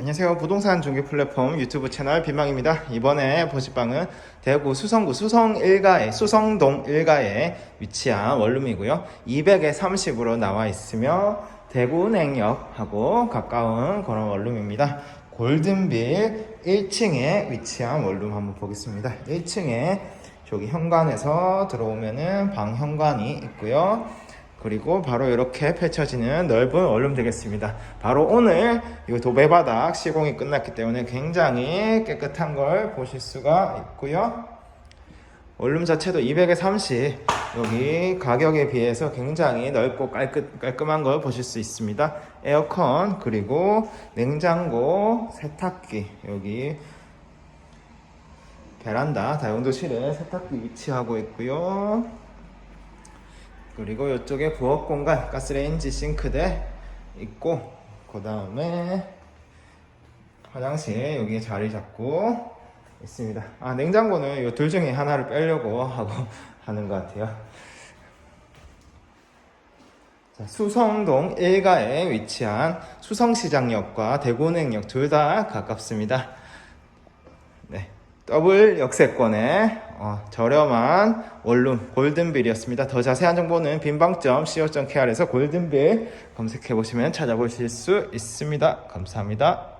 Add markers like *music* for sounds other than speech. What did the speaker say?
안녕하세요. 부동산 중개 플랫폼 유튜브 채널 빈방입니다. 이번에 보실 방은 대구 수성구 수성 1가에 수성동 1가에 위치한 원룸이고요. 200에 30으로 나와 있으며 대구은행역하고 가까운 그런 원룸입니다. 골든빌 1층에 위치한 원룸 한번 보겠습니다. 1층에 저기 현관에서 들어오면은 방 현관이 있고요. 그리고 바로 이렇게 펼쳐지는 넓은 원룸 되겠습니다. 바로 오늘 이 도배바닥 시공이 끝났기 때문에 굉장히 깨끗한 걸 보실 수가 있고요. 원룸 자체도 200에 30 여기 가격에 비해서 굉장히 넓고 깔끔, 깔끔한 걸 보실 수 있습니다. 에어컨 그리고 냉장고 세탁기 여기 베란다 다용도실에 세탁기 위치하고 있고요. 그리고 이쪽에 부엌 공간 가스레인지 싱크대 있고 그 다음에 화장실 여기 자리 잡고 있습니다. 아 냉장고는 이 둘 중에 하나를 빼려고 *laughs* 하고 하는 것 같아요. 자, 수성동 1가에 위치한 수성시장역과 대구은행역 둘 다 가깝습니다. 네, 더블 역세권의 어, 저렴한 원룸 골든빌이었습니다. 더 자세한 정보는 빈방점 co.kr에서 골든빌 검색해 보시면 찾아보실 수 있습니다. 감사합니다.